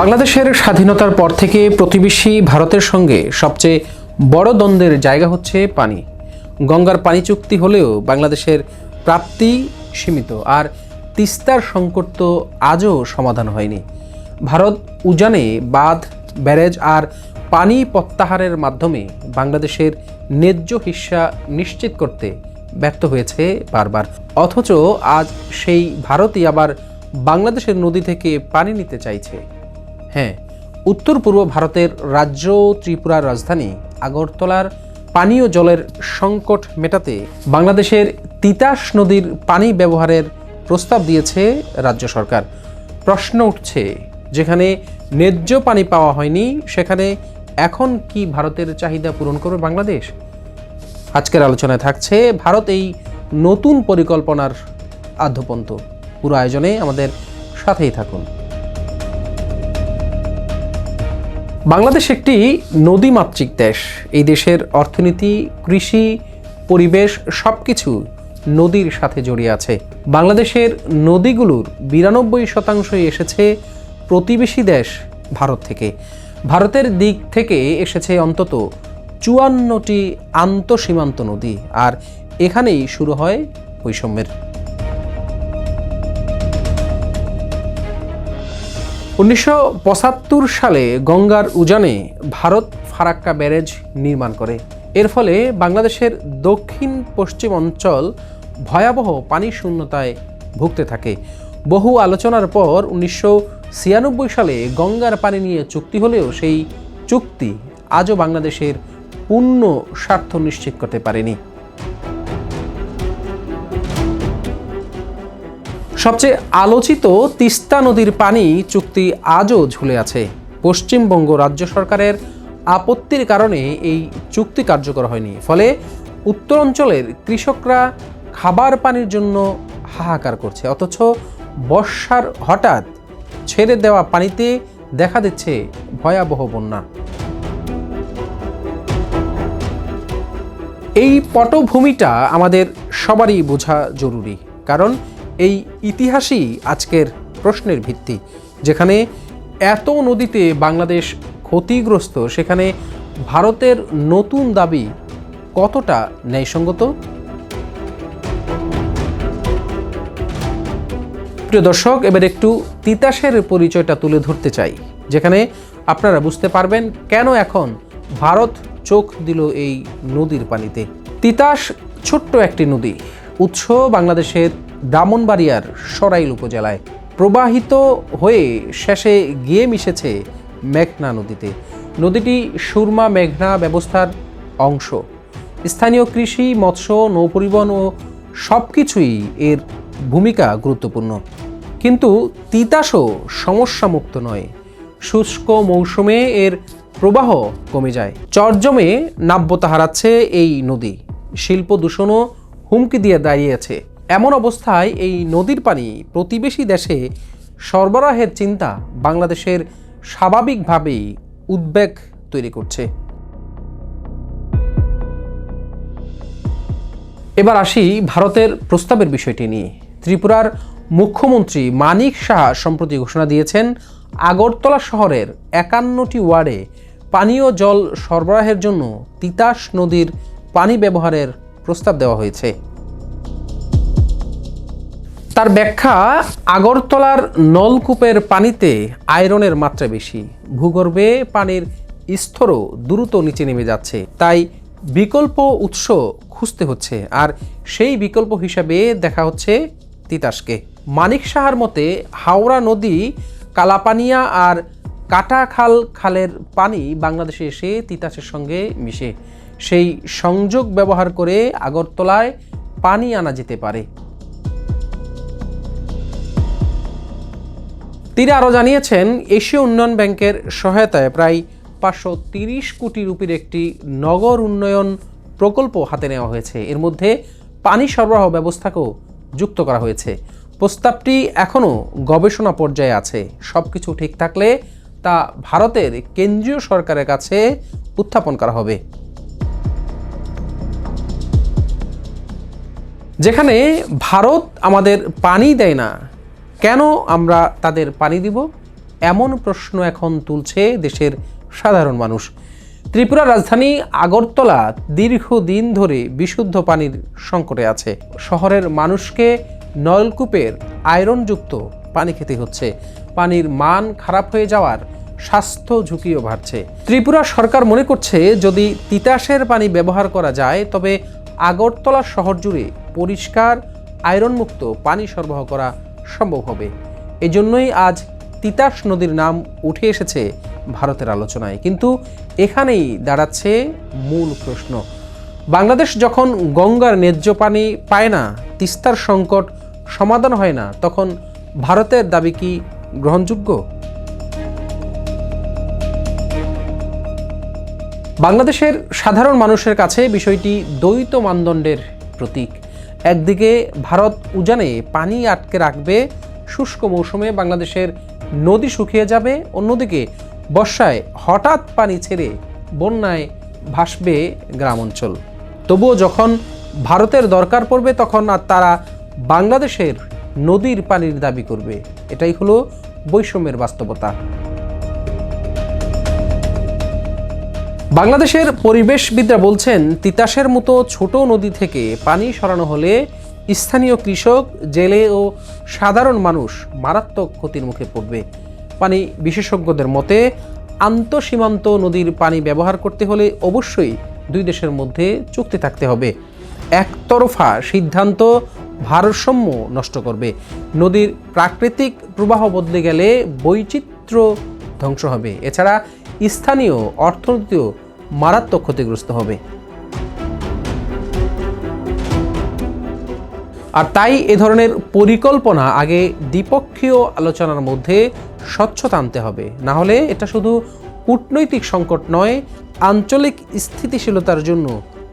বাংলাদেশের স্বাধীনতার পর থেকে প্রতিবেশী ভারতের সঙ্গে সবচেয়ে বড় দ্বন্দ্বের জায়গা হচ্ছে পানি। গঙ্গার পানি চুক্তি হলেও বাংলাদেশের প্রাপ্তি সীমিত আর তিস্তার সংকট তো আজও সমাধান হয়নি। ভারত উজানে বাঁধ, ব্যারেজ আর পানি প্রত্যাহারের মাধ্যমে বাংলাদেশের ন্যায্য হিস্সা নিশ্চিত করতে ব্যর্থ হয়েছে বারবার। অথচ আজ সেই ভারতই আবার বাংলাদেশের নদী থেকে পানি নিতে চাইছে। হ্যাঁ উত্তর পূর্ব ভারতের রাজ্য ত্রিপুরার রাজধানী আগরতলার পানীয় জলের সংকট মেটাতে বাংলাদেশের তিতাস নদীর পানি ব্যবহারের প্রস্তাব দিয়েছে রাজ্য সরকার। প্রশ্ন উঠছে, যেখানে ন্যায্য পানি পাওয়া হয়নি, সেখানে এখন কি ভারতের চাহিদা পূরণ করবে বাংলাদেশ? আজকের আলোচনায় থাকছে, ভারত এই নতুন পরিকল্পনার আদ্যপন্ত। পুরো আয়োজনে আমাদের সাথেই থাকুন। বাংলাদেশ একটি নদীমাতৃক দেশ। এই দেশের অর্থনীতি, কৃষি, পরিবেশ সব কিছু নদীর সাথে জড়িয়ে আছে। বাংলাদেশের নদীগুলোর বিরানব্বই শতাংশই এসেছে প্রতিবেশী দেশ ভারত থেকে। ভারতের দিক থেকে এসেছে অন্তত চুয়ান্নটি আন্তঃসীমান্ত নদী, আর এখানেই শুরু হয় বৈষম্যের। উনিশশো পঁচাত্তর সালে গঙ্গার উজানে ভারত ফারাক্কা ব্যারেজ নির্মাণ করে। এর ফলে বাংলাদেশের দক্ষিণ পশ্চিম অঞ্চল ভয়াবহ পানি শূন্যতায় ভুগতে থাকে। বহু আলোচনার পর উনিশশো ছিয়ানব্বই সালে গঙ্গার পানি নিয়ে চুক্তি হলেও সেই চুক্তি আজও বাংলাদেশের পূর্ণ স্বার্থ নিশ্চিত করতে পারেনি। সবচেয়ে আলোচিত তিস্তা নদীর পানি চুক্তি আজও ঝুলে আছে। পশ্চিমবঙ্গ রাজ্য সরকারের আপত্তির কারণে এই চুক্তি কার্যকর হয়নি। ফলে উত্তর অঞ্চলের কৃষকরা খাবার পানির জন্য হাহাকার করছে। অথচ বর্ষার হঠাৎ ছেড়ে দেওয়া পানিতে দেখা দিচ্ছে ভয়াবহ বন্যা। এই পটভূমিটা আমাদের সবারই বোঝা জরুরি। কারণ এই ইতিহাসই আজকের প্রশ্নের ভিত্তি। যেখানে এত নদীতে বাংলাদেশ ক্ষতিগ্রস্ত, সেখানে ভারতের নতুন দাবি কতটা ন্যায়সঙ্গত? প্রিয় দর্শক, এবার একটু তিতাসের পরিচয়টা তুলে ধরতে চাই, যেখানে আপনারা বুঝতে পারবেন কেন এখন ভারত চোখ দিল এই নদীর পানিতে। তিতাস ছোট্ট একটি নদী। উৎস বাংলাদেশের ব্রাহ্মণবাড়িয়ার সরাইল উপজেলায় প্রবাহিত হয়ে শেষে গিয়ে মিশেছে মেঘনা নদীতে। নদীটি সুরমা মেঘনা ব্যবস্থার অংশ। স্থানীয় কৃষি, মৎস্য, নৌপরিবহন ও সব কিছুই এর ভূমিকা গুরুত্বপূর্ণ। কিন্তু তিতাসও সমস্যামুক্ত নয়। শুষ্ক মৌসুমে এর প্রবাহ কমে যায়। চরজমে নাব্যতা হারাচ্ছে এই নদী। শিল্প দূষণও হুমকি দিয়ে দাঁড়িয়েছে এমন অবস্থায় এই নদীর পানি প্রতিবেশী দেশে সরবরাহের চিন্তা বাংলাদেশের স্বাভাবিকভাবেই উদ্বেগ তৈরি করছে। এবার আসি ভারতের প্রস্তাবের বিষয়টি নিয়ে। ত্রিপুরার মুখ্যমন্ত্রী মানিক সাহা সম্প্রতি ঘোষণা দিয়েছেন, আগরতলা শহরের একান্নটি ওয়ার্ডে পানীয় জল সরবরাহের জন্য তিতাস নদীর পানি ব্যবহারের প্রস্তাব দেওয়া হয়েছে। তার ব্যাখ্যা, আগরতলার নলকূপের পানিতে আয়রনের মাত্রা বেশি। ভূগর্ভে পানির স্তরও দ্রুত নিচে নেমে যাচ্ছে। তাই বিকল্প উৎস খুঁজতে হচ্ছে। আর সেই বিকল্প হিসাবে দেখা হচ্ছে তিতাসকে। মানিক সাহার মতে, হাওড়া নদী, কালাপানিয়া আর কাটাখাল খালের পানি বাংলাদেশে এসে তিতাসের সঙ্গে মিশে। সেই সংযোগ ব্যবহার করে আগরতলায় পানি আনা যেতে পারে। তিনি আরও জানিয়েছেন, এশীয় উন্নয়ন ব্যাংকের সহায়তায় প্রায় পাঁচশো তিরিশ কোটি রুপির একটি নগর উন্নয়ন প্রকল্প হাতে নেওয়া হয়েছে। এর মধ্যে পানি সরবরাহ ব্যবস্থাকেও যুক্ত করা হয়েছে। প্রস্তাবটি এখনও গবেষণা পর্যায়ে আছে। সব কিছু ঠিক থাকলে তা ভারতের কেন্দ্রীয় সরকারের কাছে উত্থাপন করা হবে। যেখানে ভারত আমাদের পানি দেয় না কেন আমরা তাদের পানি দিব? এমন প্রশ্ন এখন তুলছে দেশের সাধারণ মানুষ। ত্রিপুরা রাজধানী আগরতলা দীর্ঘদিন ধরে বিশুদ্ধ পানির সংকটে আছে। শহরের মানুষকে নলকূপের আয়রনযুক্ত পানি খেতে হচ্ছে। পানির মান খারাপ হয়ে যাওয়ার স্বাস্থ্য ঝুঁকিও বাড়ছে। ত্রিপুরা সরকার মনে করছে, যদি তিতাসের পানি ব্যবহার করা যায়, তবে আগরতলা শহর জুড়ে পরিষ্কার, আয়রনমুক্ত পানি সরবরাহ করা সম্ভব হবে। এজন্যই আজ তিতাস নদীর নাম উঠে এসেছে ভারতের আলোচনায়। কিন্তু এখানেই দাঁড়াচ্ছে মূল প্রশ্ন। বাংলাদেশ যখন গঙ্গার ন্যায্য পানি পায় না, তিস্তার সংকট সমাধান হয় না, তখন ভারতের দাবি কি গ্রহণযোগ্য? বাংলাদেশের সাধারণ মানুষের কাছে বিষয়টি দ্বৈত মানদণ্ডের প্রতীক। একদিকে ভারত উজানে পানি আটকে রাখবে, শুষ্ক মৌসুমে বাংলাদেশের নদী শুকিয়ে যাবে, অন্যদিকে বর্ষায় হঠাৎ পানি ছেড়ে বন্যায় ভাসবে গ্রাম অঞ্চল তবুও যখন ভারতের দরকার পড়বে, তখন আর তারা বাংলাদেশের নদীর পানির দাবি করবে। এটাই হলো বৈষম্যের বাস্তবতা। বাংলাদেশের পরিবেশবিদরা বলছেন, তিতাসের মতো ছোট নদী থেকে পানি সরানো হলে স্থানীয় কৃষক, জেলে ও সাধারণ মানুষ মারাত্মক ক্ষতির মুখে পড়বে। পানি বিশেষজ্ঞদের মতে, আন্তঃসীমান্ত নদীর পানি ব্যবহার করতে হলে অবশ্যই দুই দেশের মধ্যে চুক্তি থাকতে হবে। একতরফা সিদ্ধান্ত ভারসাম্য নষ্ট করবে। নদীর প্রাকৃতিক প্রবাহ বদলে গেলে বৈচিত্র্য ধ্বংস হবে। এছাড়া স্থানীয় অর্থনীতিও মারাত্মক ক্ষতিগ্রস্ত হবে। আর তাই এ ধরনের পরিকল্পনা আগে দ্বিপক্ষীয় আলোচনার মধ্যে স্বচ্ছতা আনতে হবে। না হলে এটা শুধু কূটনৈতিক সংকট নয়, আঞ্চলিক স্থিতিশীলতার জন্য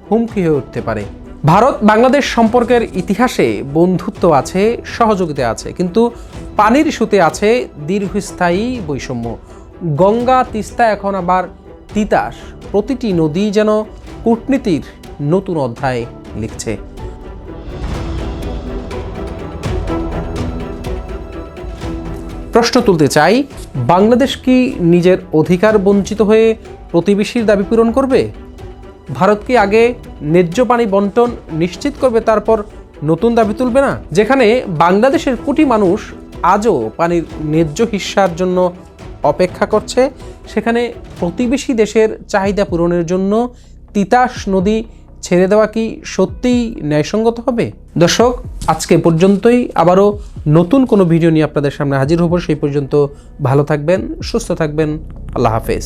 হুমকি হয়ে উঠতে পারে। ভারত বাংলাদেশ সম্পর্কের ইতিহাসে বন্ধুত্ব আছে, সহযোগিতা আছে, কিন্তু পানির ইস্যুতে আছে দীর্ঘস্থায়ী বৈষম্য। গঙ্গা তিস্তা এখন আবার তিতাস প্রতিটি নদী যেন কূটনীতির নতুন অধ্যায় লিখছে। প্রশ্ন তুলতে চাই, বাংলাদেশ কি নিজের অধিকার বঞ্চিত হয়ে প্রতিবেশীর দাবি পূরণ করবে? ভারত কি আগে ন্যায্য পানি বন্টন নিশ্চিত করবে, তারপর নতুন দাবি তুলবে না? যেখানে বাংলাদেশের কোটি মানুষ আজও পানির ন্যায্য হিস্সার জন্য অপেক্ষা করছে। সেখানে প্রতিবেশী দেশের চাহিদা পূরণের জন্য তিতাস নদী ছেড়ে দেওয়া কি সত্যিই ন্যায়সঙ্গত হবে? দর্শক, আজকে পর্যন্তই। আবারও নতুন কোনো ভিডিও নিয়ে আপনাদের সামনে হাজির হব। সেই পর্যন্ত ভালো থাকবেন, সুস্থ থাকবেন। আল্লাহ হাফেজ।